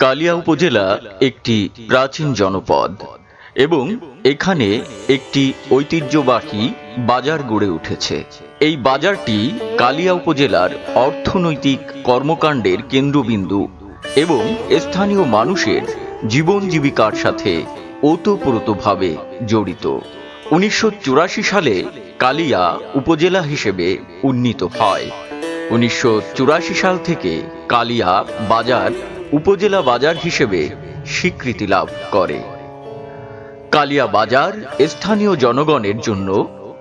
কালিয়া উপজেলা একটি প্রাচীন জনপদ এবং এখানে একটি ঐতিহ্যবাহী বাজার গড়ে উঠেছে। এই বাজারটি কালিয়া উপজেলার অর্থনৈতিক কর্মকাণ্ডের কেন্দ্রবিন্দু এবং স্থানীয় মানুষের জীবন জীবিকার সাথে ওতপ্রোতভাবে জড়িত। উনিশশো চুরাশি সালে কালিয়া উপজেলা হিসেবে উন্নীত হয়। উনিশশো চুরাশি সাল থেকে কালিয়া বাজার উপজেলা বাজার হিসেবে স্বীকৃতি লাভ করে। কালিয়া বাজার স্থানীয় জনগণের জন্য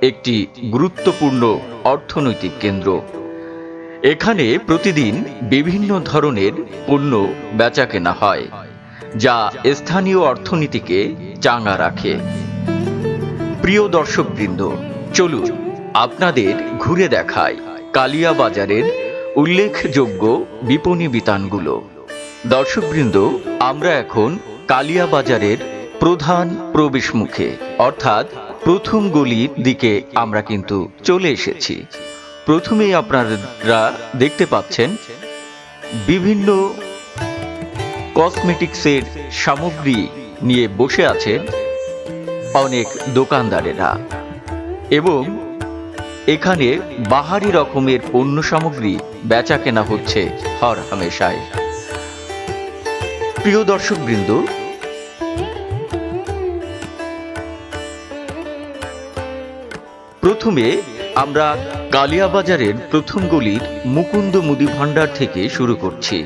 একটি গুরুত্বপূর্ণ অর্থনৈতিক কেন্দ্র। এখানে প্রতিদিন বিভিন্ন ধরনের পণ্য বেচা কেনা হয়, যা স্থানীয় অর্থনীতিকে চাঙা রাখে। প্রিয় দর্শকবৃন্দ, চলুন আপনাদের ঘুরে দেখায় কালিয়া বাজারের উল্লেখযোগ্য বিপণী বিতানগুলো। দর্শকবৃন্দ, আমরা এখন কালিয়া বাজারের প্রধান প্রবেশ মুখে অর্থাৎ প্রথম গলির দিকে আমরা কিন্তু চলে এসেছি। প্রথমেই আপনারা দেখতে পাচ্ছেন বিভিন্ন কসমেটিক্সের সামগ্রী নিয়ে বসে আছেন অনেক দোকানদারেরা এবং এখানে বাহারি রকমের পণ্য সামগ্রী বেচা কেনা হচ্ছে হর হামেশায় প্রিয় দর্শকবৃন্দ প্রথমে আমরা কালিয়াবাজারের প্রথম গলির মুকুন্দ মুদি ভান্ডার থেকে শুরু করছি।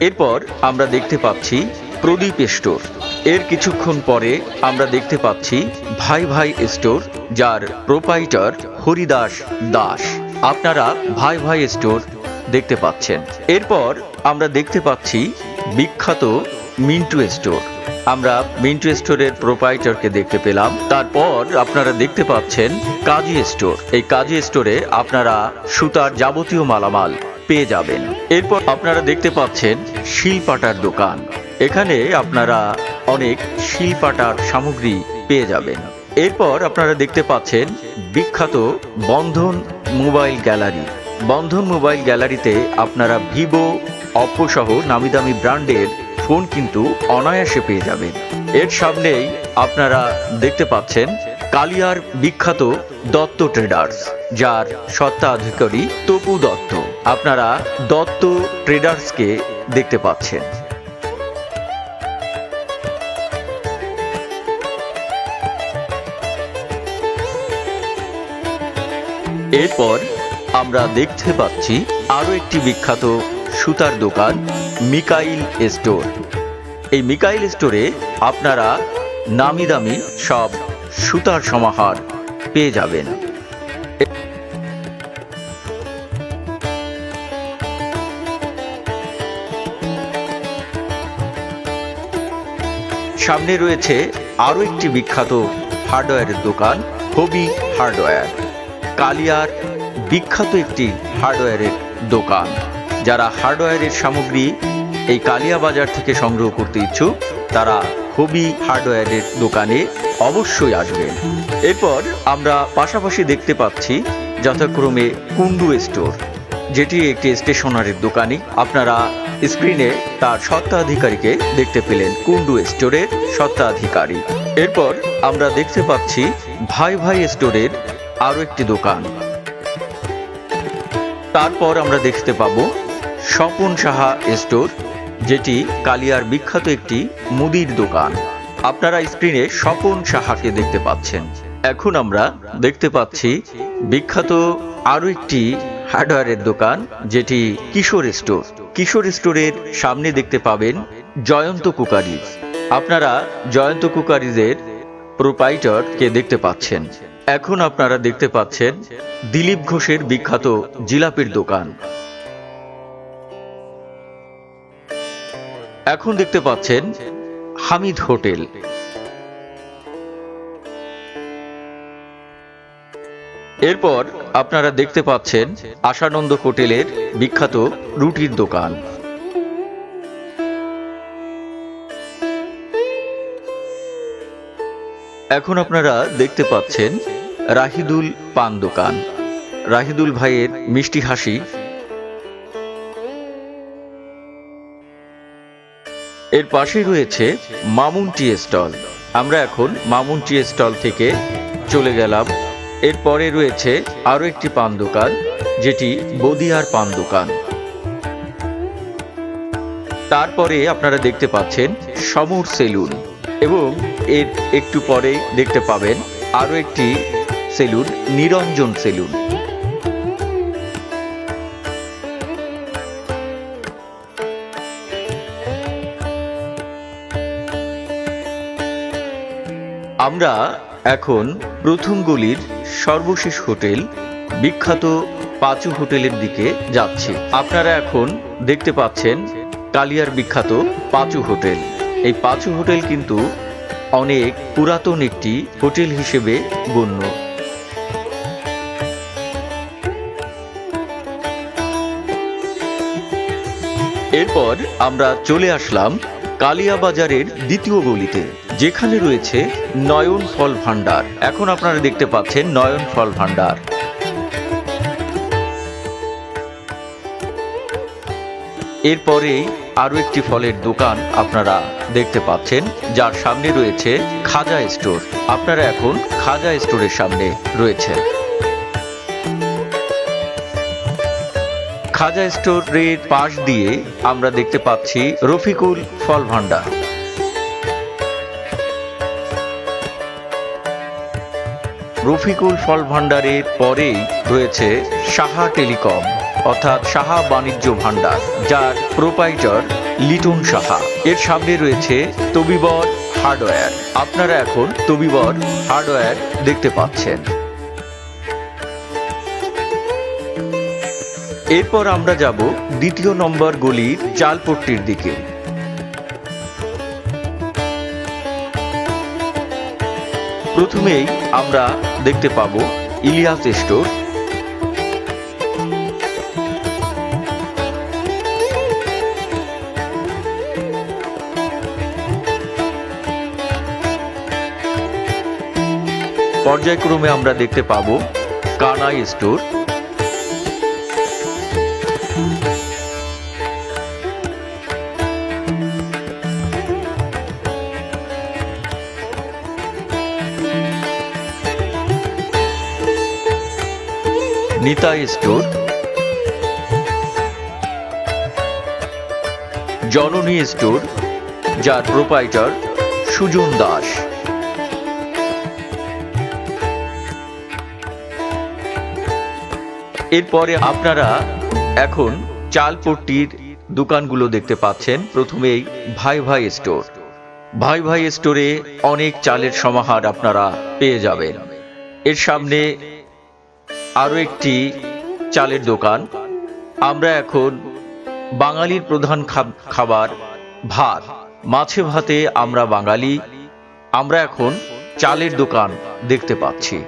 এরপর আমরা দেখতে পাচ্ছি প্রদীপ স্টোর। এর কিছুক্ষণ পরে আমরা দেখতে পাচ্ছি ভাই ভাই স্টোর, যার প্রোপাইটার হরিদাস দাস। আপনারা ভাই ভাই স্টোর দেখতে পাচ্ছেন। এরপর আমরা দেখতে পাচ্ছি বিখ্যাত মিন্টু স্টোর। আমরা মিন্টু স্টোরের প্রোপাইটারকে দেখতে পেলাম। তারপর আপনারা দেখতে পাচ্ছেন কাজী স্টোর। এই কাজী স্টোরে আপনারা সুতার যাবতীয় মালামাল পেয়ে যাবেন। এরপর আপনারা দেখতে পাচ্ছেন শিলপাটার দোকান। এখানে আপনারা অনেক শিলপাটার সামগ্রী পেয়ে যাবেন। এরপর আপনারা দেখতে পাচ্ছেন বিখ্যাত Bandhan mobile gallery. Bandhan mobile গ্যালারিতে আপনারা ভিভো অপ্পো সহ নামি দামি ব্র্যান্ডের ফোন কিন্তু অনায়াসে পেয়ে যাবেন। এর সামনেই আপনারা দেখতে পাচ্ছেন কালিয়ার বিখ্যাত দত্ত ট্রেডার্স যার সত্ত্বাধিকারী তপু দত্ত। আপনারা দত্ত ট্রেডার্সকে দেখতে পাচ্ছেন। এরপর আমরা দেখতে পাচ্ছি আরও একটি বিখ্যাত সুতার দোকান মিকাইল স্টোর। এই মিকাইল স্টোরে আপনারা নামি দামি সব সুতার সমাহার পেয়ে যাবেন। সামনে রয়েছে আরও একটি বিখ্যাত হার্ডওয়্যারের দোকান, হবি হার্ডওয়্যার। কালিয়ার বিখ্যাত একটি হার্ডওয়্যারের দোকান। যারা হার্ডওয়্যারের সামগ্রী এই কালিয়া বাজার থেকে সংগ্রহ করতে ইচ্ছুক, তারা হবি হার্ডওয়্যারের দোকানে অবশ্যই আসবেন এরপর আমরা পাশাপাশি দেখতে পাচ্ছি যথাক্রমে কুন্ডু স্টোর, যেটি একটি স্টেশনারির দোকানই আপনারা স্ক্রিনে তার সত্ত্বাধিকারীকে দেখতে পেলেন কুন্ডু স্টোরের সত্ত্বাধিকারী এরপর আমরা দেখতে পাচ্ছি ভাই ভাই স্টোরের আরও একটি দোকান। তারপর আমরা দেখতে পাবো স্বপন সাহা স্টোর, যেটি কালিয়ার বিখ্যাত একটি মুদির দোকান। আপনারা স্ক্রিনে স্বপন সাহাকে দেখতে পাচ্ছেন। এখন আমরা দেখতে পাচ্ছি বিখ্যাত আরও একটি হার্ডওয়্যারের দোকান, যেটি কিশোর স্টোর। কিশোর স্টোরের সামনে দেখতে পাবেন জয়ন্ত কুকারিজ। আপনারা জয়ন্ত কুকারিজের প্রোপাইটারকে দেখতে পাচ্ছেন। এখন আপনারা দেখতে পাচ্ছেন দিলীপ ঘোষের বিখ্যাত জিলাপির দোকান। এখন দেখতে পাচ্ছেন হামিদ হোটেল। এরপর আপনারা দেখতে পাচ্ছেন আশানন্দ হোটেলের বিখ্যাত রুটির দোকান। এখন আপনারা দেখতে পাচ্ছেন রাহিদুল পান দোকান। রাহিদুল ভাইয়ের মিষ্টি হাসি এর পাশে রয়েছে মামুন টি স্টল। আমরা এখন মামুন টি স্টল থেকে চলে গেলাম। এরপরে রয়েছে আরও একটি পান দোকান, যেটি বদিয়ার পান দোকান। তারপরে আপনারা দেখতে পাচ্ছেন সমর সেলুন এবং এর একটু পরেই দেখতে পাবেন আরও একটি সেলুন, নিরঞ্জন সেলুন। আমরা এখন প্রথম গলির সর্বশেষ হোটেল, বিখ্যাত পাঁচু হোটেলের দিকে যাচ্ছি। আপনারা এখন দেখতে পাচ্ছেন কালিয়ার বিখ্যাত পাঁচু হোটেল। এই পাঁচু হোটেল কিন্তু অনেক পুরাতন একটি হোটেল হিসেবে গণ্য। এরপর আমরা চলে আসলাম কালিয়া বাজারের দ্বিতীয় গলিতে। যেখানে রয়েছে নয়ন ফল ভান্ডার এখন আপনারা দেখতে পাচ্ছেন নয়ন ফল ভান্ডার এরপরেই আরও একটি ফলের দোকান আপনারা দেখতে পাচ্ছেন, যার সামনে রয়েছে খাজা স্টোর। আপনারা এখন খাজা স্টোরের সামনে রয়েছে খাজা স্টোরের পাশ দিয়ে আমরা দেখতে পাচ্ছি রফিকুল ফল ভান্ডার রফিকুল ফল ভাণ্ডারের পরেই রয়েছে সাহা টেলিকম, অর্থাৎ সাহা বাণিজ্য ভাণ্ডার, যার প্রোপাইটার লিটন সাহা। এর সামনে রয়েছে তবিবর হার্ডওয়্যার। আপনারা এখন তবিবর হার্ডওয়্যার দেখতে পাচ্ছেন। এরপর আমরা যাব দ্বিতীয় নম্বর গলির চালপট্টির দিকে। প্রথমেই আমরা দেখতে পাব ইলিয়াস স্টোর। পর্যায়ক্রমে আমরা দেখতে পাব Kanai store. Nitai store. Janani store, যার প্রোপাইটার সুজন দাস। এরপরে আপনারা এখন চালপট্টির দোকানগুলো দেখতে পাচ্ছেন। প্রথমেই ভাই ভাই স্টোর। ভাই ভাই স্টোরে অনেক চালের সমাহার আপনারা পেয়ে যাবেন। এর সামনে আরও একটি চালের দোকান। আমরা এখন বাঙালির প্রধান খাবার, ভাত। মাছে ভাতে আমরা বাঙালি। আমরা এখন চালের দোকান দেখতে পাচ্ছি।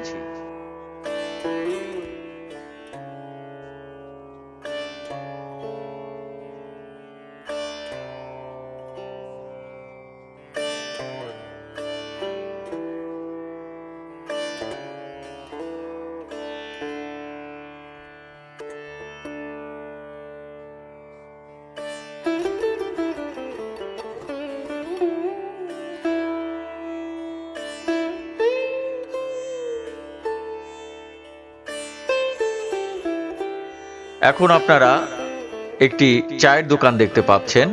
এখন আপনারা একটি চায়ের দোকান দেখতে পাচ্ছেন।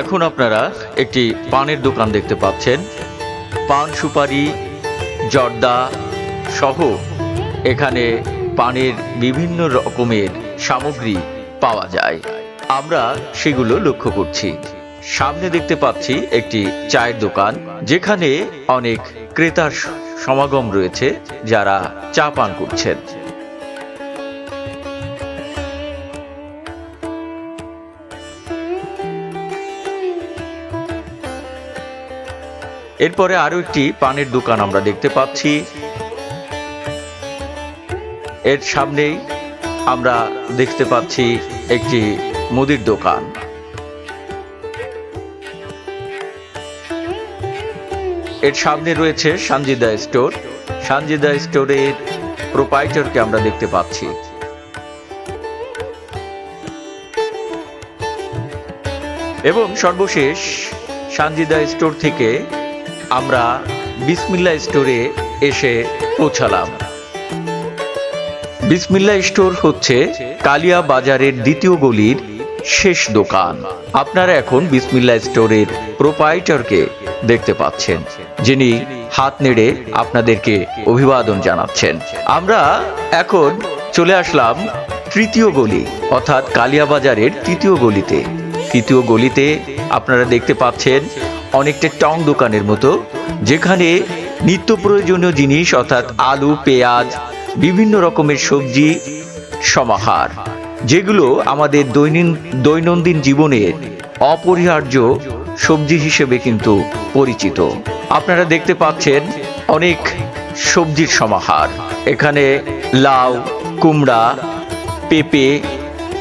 এখন আপনারা একটি পানের দোকান দেখতে পাচ্ছেন। পান সুপারি, জর্দা সহ এখানে পানের বিভিন্ন রকমের সামগ্রী পাওয়া যায়। আমরা সেগুলো লক্ষ্য করছি। সামনে দেখতে পাচ্ছি একটি চায়ের দোকান, যেখানে অনেক ক্রেতার সমাগম রয়েছে, যারা চা পান করছেন। এরপরে আরও একটি পানের দোকান আমরা দেখতে পাচ্ছি। এর সামনেই আমরা দেখতে পাচ্ছি একটি মুদির দোকান। এর সামনে রয়েছে সানজিদা স্টোর। সানজিদা স্টোরের প্রোপাইটারকে আমরা দেখতে পাচ্ছি। এবং সর্বশেষ সানজিদা স্টোর থেকে আমরা বিসমিল্লা স্টোরে এসে পৌঁছালাম। বিসমিল্লা স্টোর হচ্ছে কালিয়া বাজারের দ্বিতীয় গলির শেষ দোকান। আপনারা এখন বিসমিল্লা স্টোরের প্রোপাইটারকে দেখতে পাচ্ছেন, যিনি হাত নেড়ে আপনাদেরকে অভিবাদন জানাচ্ছেন। আমরা এখন চলে আসলাম তৃতীয় গলি, অর্থাৎ কালিয়া বাজারের তৃতীয় গলিতে। তৃতীয় গলিতে আপনারা দেখতে পাচ্ছেন অনেকটা টং দোকানের মতো, যেখানে নিত্য প্রয়োজনীয় জিনিস, অর্থাৎ আলু, পেঁয়াজ বিভিন্ন রকমের সবজি সমাহার, যেগুলো আমাদের দৈনিন, দৈনন্দিন জীবনের অপরিহার্য সবজি হিসেবে কিন্তু পরিচিত। আপনারা দেখতে পাচ্ছেন অনেক সবজির সমাহার। এখানে লাউ, কুমড়া, পেঁপে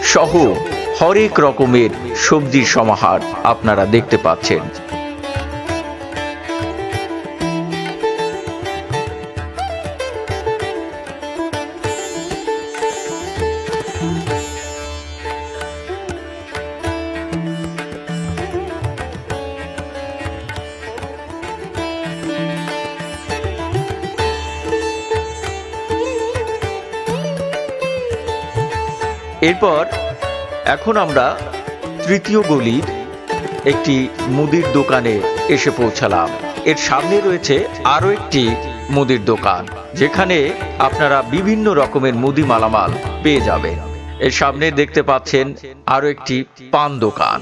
সহ হরেক রকমের সবজির সমাহার আপনারা দেখতে পাচ্ছেন। এরপর এখন আমরা তৃতীয় গলির একটি মুদির দোকানে এসে পৌঁছালাম। এর সামনে রয়েছে আরও একটি মুদির দোকান, যেখানে আপনারা বিভিন্ন রকমের মুদি মালামাল পেয়ে যাবেন। এর সামনে দেখতে পাচ্ছেন আরও একটি পান দোকান।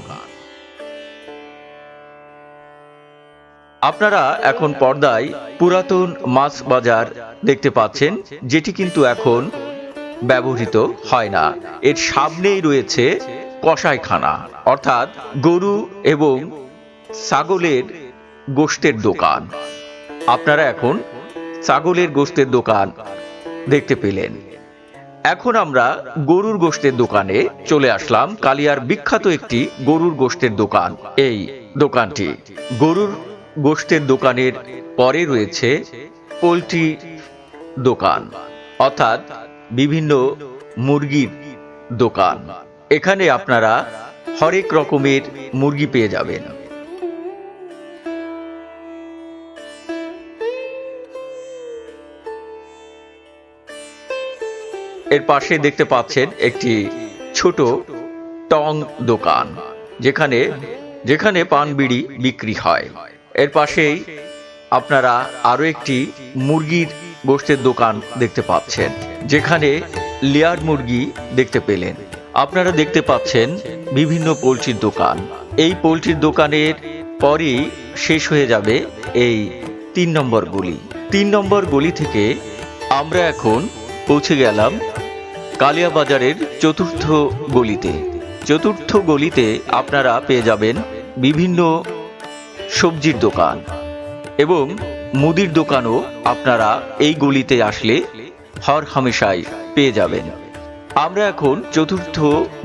আপনারা এখন পর্দায় পুরাতন মাছ বাজার দেখতে পাচ্ছেন, যেটি কিন্তু এখন ব্যবহৃত হয় না। এর সামনেই রয়েছে কষাইখানা অর্থাৎ গরু এবং ছাগলের গোষ্ঠের দোকান। আপনারা এখন ছাগলের গোষ্ঠের দোকান দেখতে পেলেন। এখন আমরা গরুর গোষ্ঠের দোকানে চলে আসলাম। কালিয়ার বিখ্যাত একটি গরুর গোষ্ঠের দোকান, এই দোকানটি। গরুর গোষ্ঠের দোকানের পরে রয়েছে পোলট্রি দোকান, অর্থাৎ বিভিন্ন মুরগির দোকান। এখানে আপনারা হরেক রকমের মুরগি পেয়ে যাবেন। এর পাশে দেখতে পাচ্ছেন একটি ছোট টং দোকান, যেখানে যেখানে পান বিড়ি বিক্রি হয়। এর পাশেই আপনারা আরও একটি মুরগির গোষ্ঠের দোকান দেখতে পাচ্ছেন। যেখানে লেয়ার মুরগি দেখতে পেলেন। আপনারা দেখতে পাচ্ছেন বিভিন্ন পোলট্রির দোকান। এই পোলট্রির দোকানের পরেই শেষ হয়ে যাবে এই তিন নম্বর গলি। তিন নম্বর গলি থেকে আমরা এখন পৌঁছে গেলাম কালিয়া বাজারের চতুর্থ গলিতে। চতুর্থ গলিতে আপনারা পেয়ে যাবেন বিভিন্ন সবজির দোকান এবং মুদির দোকানও আপনারা এই গলিতে আসলে হর হামেশাই পেয়ে যাবেন। আমরা এখন চতুর্থ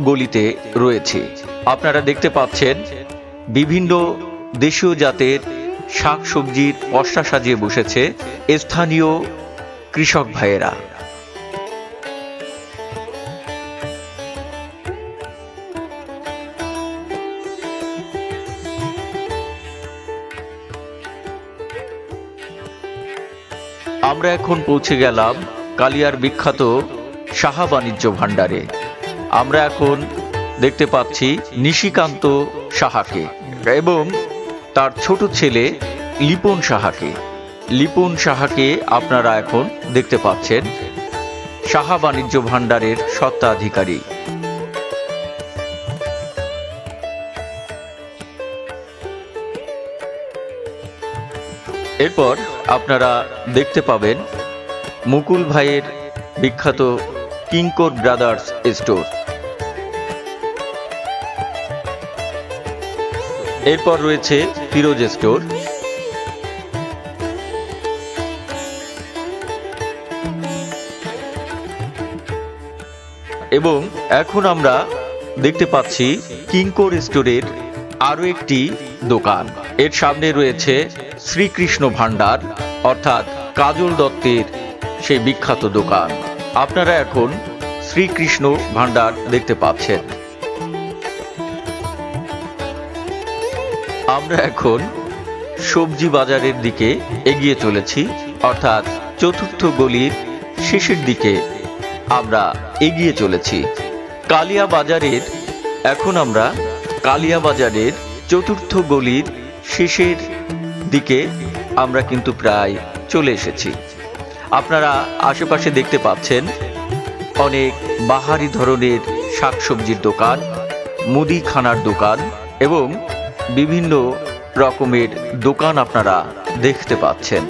গলিতে রয়েছে। আপনারা দেখতে পাচ্ছেন, বিভিন্ন দেশীয় জাতের শাক সবজির পশা সাজিয়ে বসেছে স্থানীয় কৃষক ভাইয়েরা। আমরা এখন পৌঁছে গেলাম কালিয়ার বিখ্যাত সাহা বাণিজ্য ভাণ্ডারে। আমরা এখন দেখতে পাচ্ছি নিশিকান্ত সাহাকে এবং তার ছোট ছেলে লিপন সাহাকে। লিপন সাহাকে আপনারা এখন দেখতে পাচ্ছেন, সাহা বাণিজ্য ভাণ্ডারের সত্ত্বাধিকারী এরপর আপনারা দেখতে পাবেন মুকুল ভাইয়ের বিখ্যাত কিঙ্কর ব্রাদার্স স্টোর। এরপর রয়েছে ফিরোজ স্টোর। এবং এখন আমরা দেখতে পাচ্ছি কিঙ্কোর স্টোরের আরও একটি দোকান। এর সামনে রয়েছে শ্রীকৃষ্ণ ভাণ্ডার, অর্থাৎ কাজল দত্তের সেই বিখ্যাত দোকান। আপনারা এখন শ্রীকৃষ্ণ ভাণ্ডার দেখতে পাচ্ছেন। আমরা এখন সবজি বাজারের দিকে এগিয়ে চলেছি, অর্থাৎ চতুর্থ গলির শেষের দিকে আমরা এগিয়ে চলেছি। কালিয়া বাজারের, এখন আমরা কালিয়া বাজারের চতুর্থ গলির শেষের দিকে আমরা কিন্তু প্রায় চলে এসেছি। আপনারা আশেপাশে দেখতে পাচ্ছেন অনেক বাহারি ধরনের শাকসবজির দোকান, মুদিখানার দোকান এবং বিভিন্ন রকমের দোকান আপনারা দেখতে পাচ্ছেন।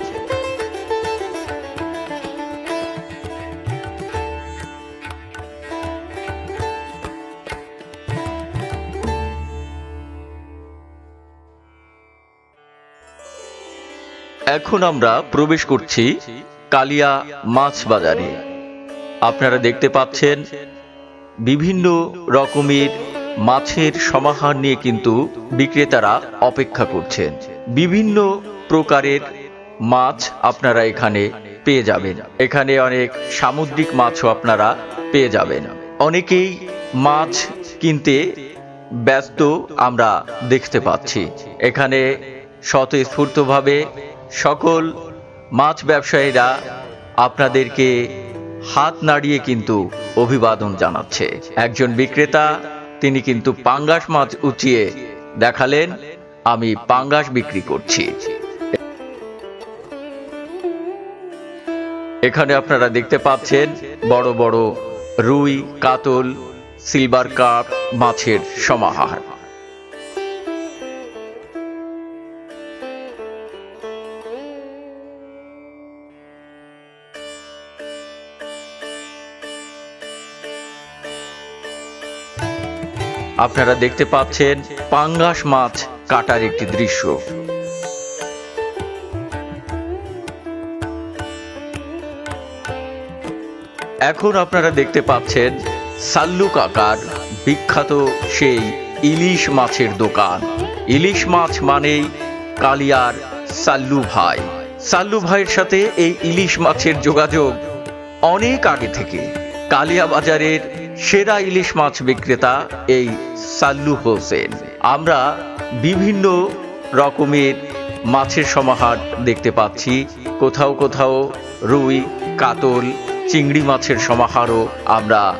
এখন আমরা প্রবেশ করছি কালিয়া মাছ বাজারে। আপনারা দেখতে পাচ্ছেন বিভিন্ন রকমের মাছের সমাহার নিয়ে কিন্তু বিক্রেতারা অপেক্ষা করছেন। বিভিন্ন প্রকারের মাছ আপনারা এখানে পেয়ে যাবেন। এখানে অনেক সামুদ্রিক মাছও আপনারা পেয়ে যাবেন। অনেকেই মাছ কিনতে ব্যস্ত আমরা দেখতে পাচ্ছি। এখানে স্বতঃস্ফূর্তভাবে সকল মাছ ব্যবসায়ীরা আপনাদেরকে হাত নাড়িয়ে কিন্তু অভিবাদন জানাচ্ছে। একজন বিক্রেতা, তিনি কিন্তু পাঙ্গাস মাছ উঁচিয়ে দেখালেন, আমি পাঙ্গাস বিক্রি করছি। এখানে আপনারা দেখতে পাচ্ছেন বড় বড় রুই, কাতল, সিলভার কাপ, মাছের সমাহার। আপনারা দেখতে পাচ্ছেন পাঙ্গাস মাছ কাটার একটি দৃশ্য। এখন আপনারা দেখতে পাচ্ছেন সাল্লু কাকার বিখ্যাত সেই ইলিশ মাছের দোকান। ইলিশ মাছ মানেই কালিয়ার সাল্লু ভাই। সাল্লু ভাইয়ের সাথে এই ইলিশ মাছের যোগাযোগ অনেক আগে থেকে। কালিয়া বাজারের সেরা ইলিশ মাছ বিক্রেতা এই সাল্লু হোসেন। আমরা বিভিন্ন রকমের মাছের সমাহার দেখতে পাচ্ছি। কোথাও কোথাও রুই, কাতল, চিংড়ি মাছের সমাহারও আমরা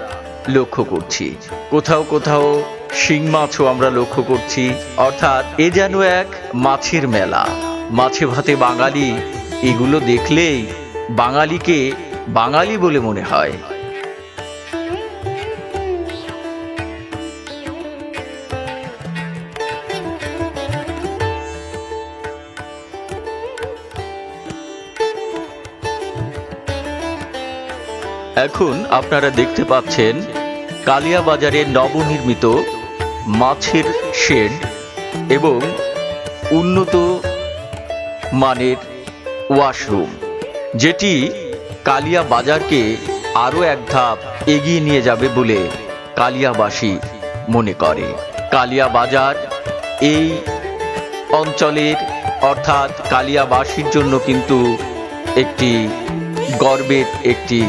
লক্ষ্য করছি। কোথাও কোথাও শিং মাছও আমরা লক্ষ্য করছি। অর্থাৎ এ যেন এক মাছের মেলা। মাছে ভাতে বাঙালি, এগুলো দেখলেই বাঙালিকে বাঙালি বলে মনে হয়। এখন আপনারা দেখতে পাচ্ছেন কালিয়া বাজারে নবনির্মিত মাছের শেড এবং উন্নত মানের ওয়াশরুম যেটি কালিয়া বাজারকে আরও এক ধাপ এগিয়ে নিয়ে যাবে বলে কালিয়াবাসী মনে করে। কালিয়া বাজার এই অঞ্চলের, অর্থাৎ কালিয়াবাসীর জন্য কিন্তু একটি গর্বের একটি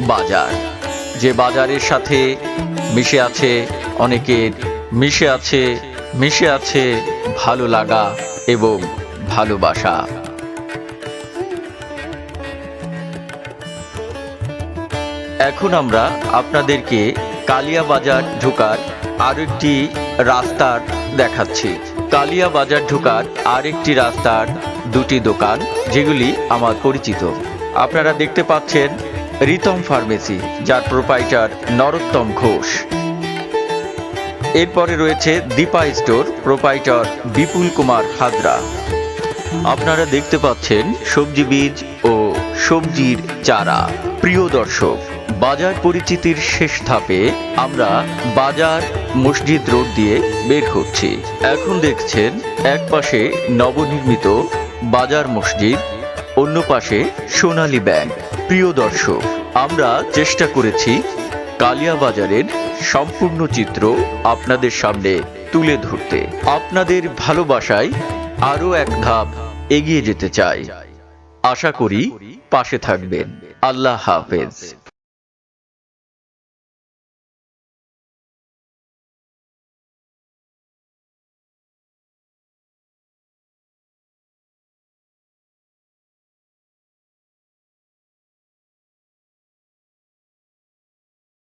বাজার। যে বাজারের সাথে মিশে আছে, অনেকের মিশে আছে মিশে আছে ভালো লাগা এবং ভালোবাসা। এখন আমরা আপনাদেরকে কালিয়া বাজার ঢোকার আরেকটি রাস্তার দেখাচ্ছি। কালিয়া বাজার ঢোকার আরেকটি রাস্তার দুটি দোকান, যেগুলি আমার পরিচিত। আপনারা দেখতে পাচ্ছেন রিতম ফার্মেসি, যার প্রোপাইটার নরোত্তম ঘোষ। এরপরে রয়েছে দীপা স্টোর, প্রোপাইটার বিপুল কুমার হাজরা। আপনারা দেখতে পাচ্ছেন সবজি বীজ ও সবজির চারা। প্রিয় দর্শক, বাজার পরিচিতির শেষ ধাপে আমরা বাজার মসজিদ রোড দিয়ে বের হচ্ছি। এখন দেখছেন এক পাশে নবনির্মিত বাজার মসজিদ, অন্য পাশে সোনালী ব্যাংক। প্রিয় দর্শক, আমরা চেষ্টা করেছি কালিয়া বাজারের সম্পূর্ণ চিত্র আপনাদের সামনে তুলে ধরতে। আপনাদের ভালোবাসায় আরও এক ধাপ এগিয়ে যেতে চাই। আশা করি পাশে থাকবেন। আল্লাহ হাফেজ।